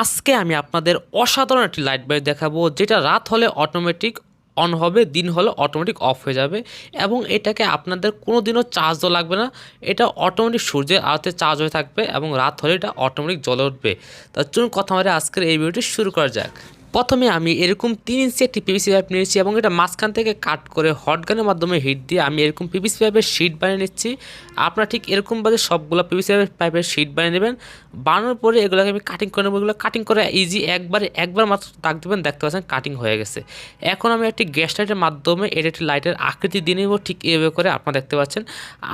আজকে আমি আপনাদের অসাধারণ একটি লাইট বাইট দেখাবো, যেটা রাত হলে অটোমেটিক অন হবে, দিন হলে অটোমেটিক অফ হয়ে যাবে এবং এটাকে আপনাদের কোনো দিনও চার্জ দেওয়া লাগবে না। এটা অটোমেটিক সূর্যের আলোতে চার্জ হয়ে থাকবে এবং রাত হলে এটা অটোমেটিক জ্বলে উঠবে। তার জন্য কথা আমাদের আজকের এই ভিডিওটি শুরু করা যাক। প্রথমে আমি এরকম তিন ইঞ্চি একটি পিভিসি পাইপ নিয়েছি এবং এটা মাঝখান থেকে কাট করে হট গানের মাধ্যমে হিট দিয়ে আমি এরকম পিভিসি পাইপের শিট বানিয়ে নিচ্ছি। আপনারা ঠিক এরকমভাবে সবগুলো পিভিসি পাইপের শিট বানিয়ে নেবেন। বানানোর পরে এগুলোকে আমি কাটিং করে নেব। এগুলো কাটিং করে ইজি একবারে, একবার মাত্র দাগ দেবেন, দেখতে পাচ্ছেন কাটিং হয়ে গেছে। এখন আমি একটি গ্যাস লাইটের মাধ্যমে এর একটি লাইটের আকৃতি দিয়ে নেব। ঠিক এভাবে করে আপনারা দেখতে পাচ্ছেন।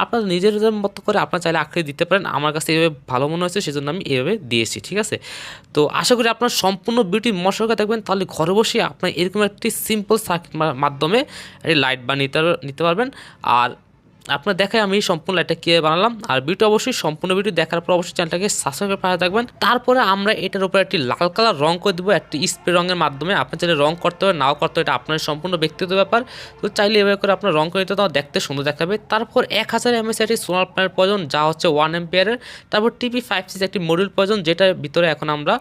আপনারা নিজের মতো করে আপনারা চাইলে আকৃতি দিতে পারেন। আমার কাছে এভাবে ভালো মনে হয়েছে, সেজন্য আমি এভাবে দিয়েছি। ঠিক আছে? তো আশা করি আপনার সম্পূর্ণ বিউটি মশলাকে দেখবেন, তাহলে ঘরে বসে আপনার এরকম একটি সিম্পল সার্কিট মাধ্যমে লাইট বানিয়ে নিতে পারবেন। আর আপনার দেখায় আমি সম্পূর্ণ লাইটটা কীভাবে বানালাম। আর ভিডিও অবশ্যই সম্পূর্ণ ভিডিও দেখার পর অবশ্যই চ্যানেলটাকে সাবস্ক্রাইব করে পাশে থাকবেন। তারপরে আমরা এটার উপর একটি লাল কালার রং করে দেবো, একটি স্প্রে রঙের মাধ্যমে। আপনার চাইলে রং করতে হবে নাও করতে হবে এটা আপনার সম্পূর্ণ ব্যক্তিগত ব্যাপার। তো চাইলে এভাবে করে আপনার রং করে দিতে দেখতে সুন্দর দেখাবে। তারপর এক হাজার এমএস একটি সোনার প্যানেল প্রয়োজন, যা হচ্ছে ওয়ান এম্পিয়ারের তারপর টিভি ফাইভ সিক্স একটি মডিউল প্রয়োজন যেটার ভিতরে এখন আমরা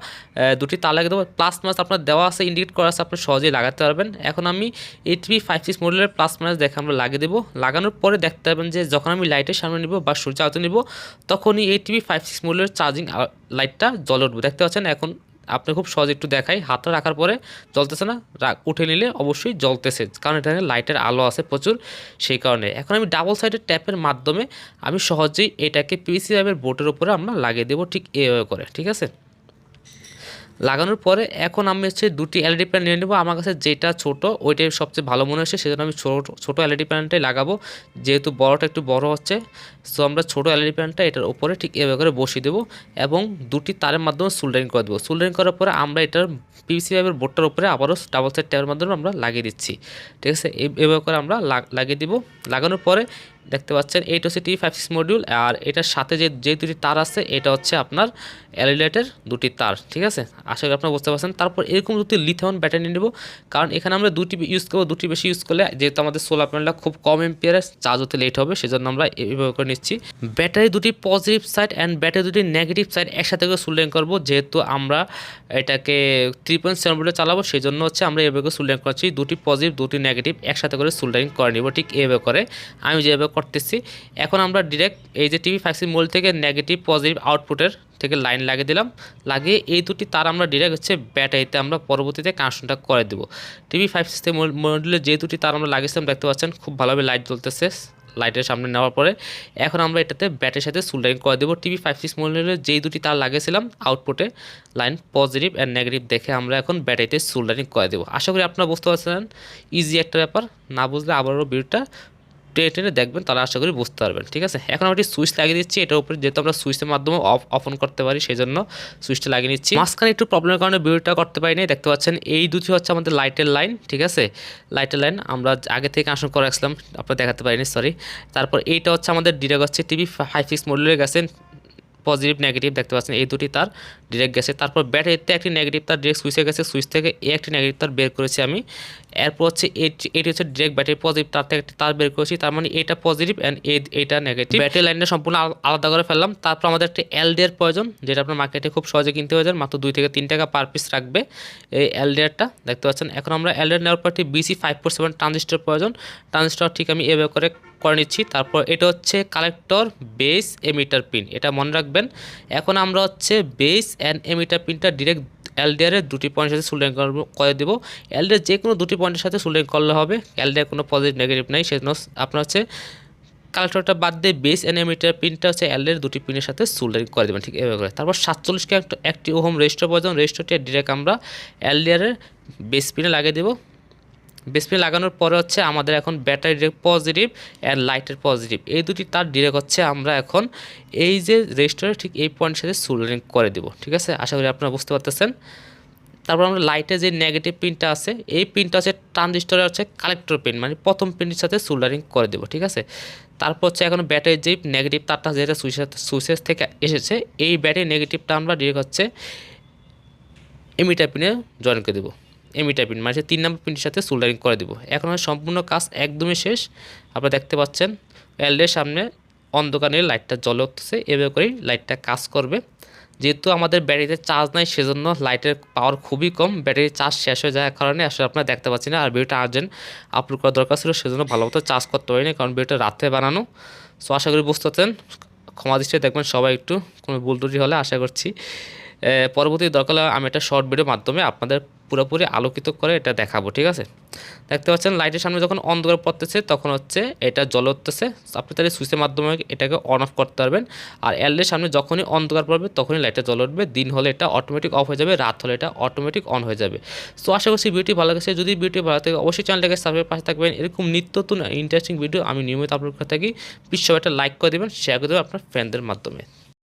দুটি তার লাগিয়ে দেবো। প্লাস মাস আপনার দেওয়া আছে ইন্ডিকেট করা আছে, আপনি সহজেই লাগাতে পারবেন। এখন আমি এই টিভি ফাইভ সিক্স মডেলের প্লাস মাইনাস দেখে আমরা লাগিয়ে দেবো। লাগানোর পরে দেখতে পাবেন যে যখন আমি লাইটের সামনে নিব বা সূর্য আলোতে নিব, তখনই এই টিভি ফাইভ সিক্স মডেলের চার্জিং লাইটটা জ্বলে উঠবে। দেখতে পাচ্ছেন এখন আপনি খুব সহজে একটু দেখাই। হাতটা রাখার পরে জ্বলতেছে না উঠে নিলে অবশ্যই জ্বলতেছে। কারণ এখানে লাইটের আলো আছে প্রচুর সেই কারণে। এখন আমি ডাবল সাইডের ট্যাপের মাধ্যমে আমি সহজেই এটাকে পিসি পাইপের বোর্ডের উপরে আমরা লাগিয়ে দেবো ঠিক এভাবে করে, ঠিক আছে? লাগানোর পরে এখন আমি হচ্ছে দুটি এলইডি প্যানেল নিয়ে নেব। আমার কাছে যেটা ছোট, ওইটাই সবচেয়ে ভালো মনে হচ্ছে, সেজন্য আমি ছোটো ছোটো এলইডি প্যানেলটাই লাগাবো। যেহেতু বড়টা একটু বড় হচ্ছে সো আমরা ছোটো এলইডি প্যানেলটা এটার উপরে ঠিক এভাবে করে বসিয়ে দেবো এবং দুটি তারের মাধ্যমে সোল্ডারিং করে দেবো। সোল্ডারিং করার পরে আমরা এটার পিভিসি পাইপের বোর্ডটার উপরে আবারও ডাবল সাইড ট্যাবের মাধ্যমে আমরা লাগিয়ে দিচ্ছি। ঠিক আছে? এভাবে করে আমরা লাগিয়ে দিব। লাগানোর পরে দেখতে পাচ্ছেন এইটা হচ্ছে টি ফাইভ সিক্স মডিউল আর এটার সাথে যে যে দুটি তার আছে, এটা হচ্ছে আপনার এলইডেটের দুটি তার, ঠিক আছে? আশা করি আপনারা বুঝতে পারছেন। তারপর এরকম দুটি লিথিয়ন ব্যাটারি নেব, কারণ এখানে আমরা দুটি ইউজ করব, দুটি বেশি ইউজ করলে যেহেতু আমাদের সোলার প্যানেলটা খুব কম এম্পিয়ারে চার্জ হতে লেট হবে, সেজন্য আমরা এইভাবে করে নিচ্ছি। ব্যাটারি দুটি পজিটিভ সাইড অ্যান্ড ব্যাটারি দুটি নেগেটিভ সাইড একসাথে করে সোল্ডারিং করব, যেহেতু আমরা এটাকে থ্রি পয়েন্ট সেভেন ভোল্টে চালাবো সেই জন্য হচ্ছে আমরা এভাবে করে সোল্ডারিং করছি। দুটি পজিটিভ দুটি নেগেটিভ একসাথে করে সোল্ডারিং করে নিব, ঠিক এভাবে করে। আমি যেভাবে করতেছি। এখন আমরা ডিরেক্ট এই যে টিভি ফাইভ মোল থেকে নেগেটিভ পজিটিভ আউটপুটের থেকে লাইন লাগিয়ে দিলাম। লাগিয়ে এই দুটি তার আমরা ডিরেক্ট হচ্ছে ব্যাটারিতে আমরা পরবর্তীতে কানেকশনটা করে দেবো। টিভি ফাইভ সিক্স মডেলের যে দুটি তার আমরা লাগিয়েছিলাম, দেখতে পাচ্ছেন খুব ভালোভাবে লাইট জ্বলতেছে লাইটের সামনে নেওয়ার পরে। এখন আমরা এটাতে ব্যাটারির সাথে সোল্ডারিং করে দেবো। টিভি ফাইভ সিক্স মডেলের যেই দুটি তার লাগিয়েছিলাম আউটপুটে লাইন পজিটিভ অ্যান্ড নেগেটিভ দেখে আমরা এখন ব্যাটারিতে সোল্ডারিং করে দেবো। আশা করি আপনারা বুঝতে পারছেন। ইজি একটা ব্যাপার। না বুঝলে আবারও ভিডিওটা টেনে টেনে দেখবেন, তাহলে আশা করি বুঝতে পারবেন, ঠিক আছে? এখন আমি সুইচ লাগিয়ে দিচ্ছি, এটার উপরে যেহেতু আমরা সুইচের মাধ্যমে অফ অফ অন করতে পারি সেই জন্য সুইচটা লাগিয়ে নিচ্ছি। মাঝখানে একটু প্রবলেমের কারণে ভিডিওটা করতে পারি নাই দেখতে পাচ্ছেন এই দুটি হচ্ছে আমাদের লাইটের লাইন ঠিক আছে? লাইটের লাইন আমরা আগে থেকে আসন করে রাখছিলাম আপনার দেখাতে পারিনি সরি তারপর এইটা হচ্ছে আমাদের ডিরেক্ট হচ্ছে টিভি ফাইভ সিক্স মডেলের গেছে পজিটিভ নেগেটিভ দেখতে পাচ্ছেন, এই দুটি তার ডিরেক্ট গেছে। তারপর ব্যাটারিতে একটি নেগেটিভ তার ডিরেক্ট সুইচে গেছে সুইচ থেকে এই একটি নেগেটিভ তার বের করেছি আমি। এরপর হচ্ছে এটি এটি হচ্ছে ডিরেক্ট ব্যাটারি পজিটিভ তার থেকে তার বের করেছি, তার মানে এটা পজিটিভ অ্যান্ড এইটা নেগেটিভ ব্যাটারি লাইনটা সম্পূর্ণ আল- আলাদা করে ফেললাম। তারপর আমাদের একটি এলডিআর প্রয়োজন, যেটা আপনার মার্কেটে খুব সহজে কিনতে হয়ে যায়, মাত্র দুই থেকে তিন টাকা পার পিস রাখবে এই এলডিআরটা দেখতে পাচ্ছেন। এখন আমরা এলডিআর নেওয়ার পর একটি BC five four seven transistor প্রয়োজন। ট্রানজিস্টার ঠিক আমি এভাবে করে করে নিচ্ছি। তারপর এটা হচ্ছে কালেক্টর বেস এমিটার পিন এটা মনে রাখবেন। এখন আমরা হচ্ছে বেস অ্যান্ড এমিটার পিনটা ডিরেক্ট এলডিআরের দুটি পয়েন্টের সাথে সোল্ডারিং করে দেবো? এলডিআর যে কোনো দুটি পয়েন্টের সাথে সোল্ডারিং করলে হবে। এলডিআর কোনো পজিটিভ নেগেটিভ নেই, সেজন্য আপনার হচ্ছে কালেক্টরটা বাদ দিয়ে বেস প্রিন্টটা পিনটা হচ্ছে এলডিআর দুটি পিনের সাথে সোল্ডারিং করে দেবেন, ঠিক এভাবে করে। তারপর সাতচল্লিশকে একটা, একটি ওহম রেজিস্টার প্রয়োজন রেজিস্টারটি ডিরেক্ট আমরা এলডিআরের বেস পিনে লাগিয়ে দেবো। বেস পিন লাগানোর পরে হচ্ছে আমাদের এখন ব্যাটারি পজিটিভ অ্যান্ড লাইটের পজিটিভ এই দুটি তার ডিরেক্ট হচ্ছে আমরা এখন এই যে রেজিস্টারে ঠিক এই পয়েন্টের সাথে সোল্ডারিং করে দেবো, ঠিক আছে? আশা করি আপনারা বুঝতে পারতেছেন। তারপর আমরা লাইটের যে নেগেটিভ পিনটা আছে, এই পিনটা হচ্ছে ট্রানজিস্টরে হচ্ছে কালেক্টর পিন মানে প্রথম পিনের সাথে সোল্ডারিং করে দেবো, ঠিক আছে? তারপর হচ্ছে এখন ব্যাটারির যে নেগেটিভ তারটা যেটা সুইচের সুইচেস থেকে এসেছে, এই ব্যাটারি নেগেটিভটা আমরা ডিরেক্ট হচ্ছে এমিটার পিনে জয়েন করে দেবো। এমিটার পিন মানে তিন নম্বর পিনের সাথে সোল্ডারিং করে দেবো। এখন সম্পূর্ণ কাজ একদমই শেষ। আপনারা দেখতে পাচ্ছেন এলডের সামনে অন্ধকারের লাইটটা জ্বলে উঠতেছে, এভাবে করেই লাইটটা কাজ করবে। যেহেতু আমাদের ব্যাটারিতে চার্জ নাই, সেজন্য লাইটের পাওয়ার খুবই কম ব্যাটারি চার্জ শেষ হয়ে যাওয়ার কারণে আসলে আপনারা দেখতে পাচ্ছি না, আর ভিডিওটা আর্জেন্ট আপলোড করা দরকার ছিল, সেজন্য ভালো মতো চার্জ করতে পারিনি, কারণ ভিডিওটা রাতে বানানো। সো আশা করি বুঝতে পারছেন, ক্ষমা দৃষ্টিতে দেখবেন সবাই একটু কোনো ভুল ত্রুটি হলে আশা করছি। পরবর্তী দরকার আমি একটা শর্ট ভিডিওর মাধ্যমে আপনাদের পুরোপুরি আলোকিত করে এটা দেখাবো, ঠিক আছে? দেখতে পাচ্ছেন, লাইটের সামনে যখন অন্ধকার পড়তেছে, তখন হচ্ছে এটা জল উঠতেছে। আপনি তাহলে সুইচের মাধ্যমে এটাকে অন অফ করতে পারবেন। আর এলডের সামনে যখনই অন্ধকার পড়বে, তখনই লাইটটা জ্বলে উঠবে। দিন হলে এটা অটোমেটিক অফ হয়ে যাবে, রাত হলে এটা অটোমেটিক অন হয়ে যাবে। সো আশা করছি ভিডিওটি ভালো লাগছে। যদি ভিডিওটি ভালো থাকে অবশ্যই চ্যানেলটাকে সাবস্ক্রাইব পাশে থাকবেন। এরকম নিত্য নতুন ইন্টারেস্টিং ভিডিও আমি নিয়মিত আপলোড করে থাকি। সবাই একটা লাইক করে দেবেন শেয়ার করে দেবেন আপনার ফ্রেন্ডদের মাধ্যমে।